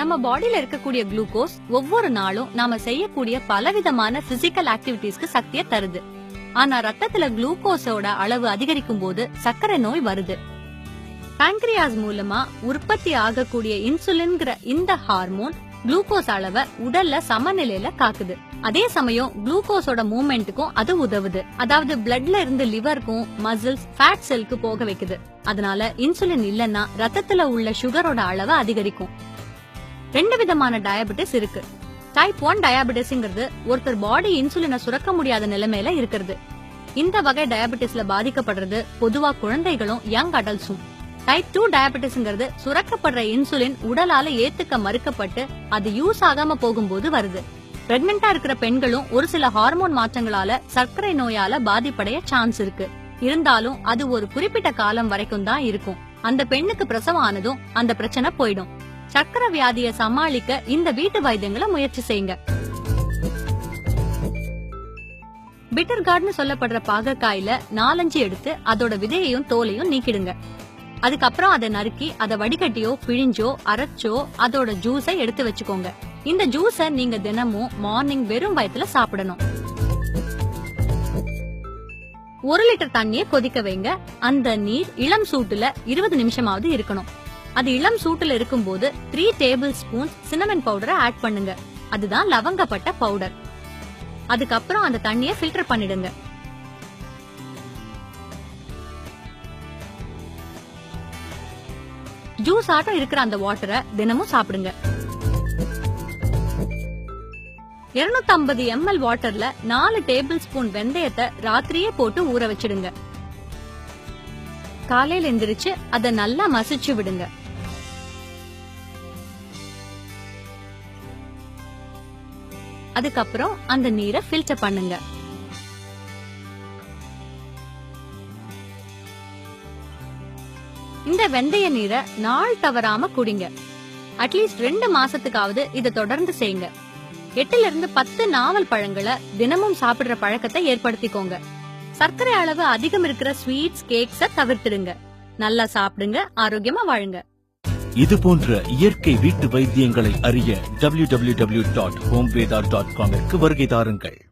நம்ம பாடியில இருக்கக்கூடிய குளுக்கோஸ் ஒவ்வொரு நாளும் நாம செய்யக்கூடிய பலவிதமான பிசிக்கல் ஆக்டிவிட்டிஸ்க்கு சக்தியை தருது. ஆனா ரத்தத்துல குளுக்கோஸோட அளவு அதிகரிக்கும் போது சர்க்கரை நோய் வருது. பான்கிரியாஸ் மூலமா உற்பத்தி ஆகக்கூடிய இன்சுலின்ங்கிற இந்த ஹார்மோன் குளுக்கோஸ் அளவை உடல்ல சமநிலையில காக்குது. அதே சமயம் குளுக்கோஸோட மூவ்மெண்ட்டுக்கும் அது உதவுது. அதாவது பிளட்ல இருந்து லிவருக்கும் மசில்ஸ் ஃபேட் செல்க்கு போக வைக்குது. அதனால இன்சுலின் இல்லன்னா ரத்தத்துல உள்ள சுகரோட அளவை அதிகரிக்கும். ரெண்டு விதமான டயபெட்டிஸ் இருக்கு. டைப் ஒன் டயபெட்டிஸ்ங்கிறது ஒருத்தர் பாடி இன்சுலினை சுரக்க முடியாத நிலைமையில இருக்கிறது. இந்த வகை டயபெட்டிஸ்ல பாதிக்கப்படுறது பொதுவா குழந்தைகளும் யங் அடல்ட்ஸும் டைப் டூ டயபெட்டிஸ்ங்கிறது சுரக்கப்படுற இன்சுலின் உடலால ஏத்துக்க மறுக்கப்பட்டு அது யூஸ் ஆகாம போகும்போது வருது. பிரெக்னெண்டா இருக்கிற பெண்களும் ஒரு சில ஹார்மோன் மாற்றங்களால சர்க்கரை நோயால பாதிப்படைய சான்ஸ் இருக்கு. இருந்தாலும் அது ஒரு குறிப்பிட்ட காலம் வரைக்கும் தான் இருக்கும். அந்த பெண்ணுக்கு பிரசவம் ஆனதும் அந்த பிரச்சனை போயிடும். சக்கர வியாதிய சமாளிக்க இந்த வீட்டு வைத்தியங்களை முயற்சி செய்யுங்க. பிட்டர் கார்டு சொல்லப்படுற பாகக்காயில நாலஞ்சு எடுத்து அதோட விதையையும் தோலையும் நீக்கிடுங்க. அதுக்கப்புறம் அதை நறுக்கி அதை வடிகட்டியோ பிழிஞ்சோ அரைச்சோ அதோட ஜூஸை எடுத்து வச்சுக்கோங்க. இந்த ஜூஸ நீங்க தினமும் மார்னிங் வெறும் வயத்துல சாப்பிடணும். ஒரு லிட்டர் தண்ணியை கொதிக்க வைங்க. அந்த நீர் இளம் சூட்டுல இருபது நிமிஷமாவது இருக்கணும். அது இளம் சூட்டுல இருக்கும்போது த்ரீ டேபிள் ஸ்பூன் சினமன் பவுடரை ஆட் பண்ணுங்க. அதுதான் லவங்கப்பட்ட பவுடர் அதுக்கப்புறம் அந்த தண்ணியை ஃபில்டர் பண்ணிடுங்க. ஜூஸ் ஆட்டம் இருக்கிற அந்த வாட்டரை தினமும் சாப்பிடுங்க. 250 ஐம்பது எம்எல் வாட்டர்ல நாலு டேபிள் ஸ்பூன் வெந்தயத்தை ராத்திரியே போட்டு ஊற வச்சிடுங்க. காலையில எந்திரிச்சு அதை நல்லா மசிச்சு விடுங்க. அதுக்கப்புறம் அந்த நீரை ஃபில்டர் பண்ணுங்க. இந்த வெந்தய நீரை நாள் தவறாம குடிங்க. அட்லீஸ்ட் ரெண்டு மாசத்துக்காவது இதை தொடர்ந்து செய்யுங்க எட்டுல இருந்து பத்து நாவல் பழங்களை தினமும் சாப்பிடுற பழக்கத்தை ஏற்படுத்திக்கோங்க. சர்க்கரை அளவு அதிகம் இருக்கிற ஸ்வீட்ஸ் கேக்ஸ தவிர்த்துடுங்க. நல்லா சாப்பிடுங்க ஆரோக்கியமா வாழுங்க. இது போன்ற இயற்கை வீட்டு வைத்தியங்களை அறிய W W W dot home Veda dot காமிற்கு வருகை தாருங்கள்.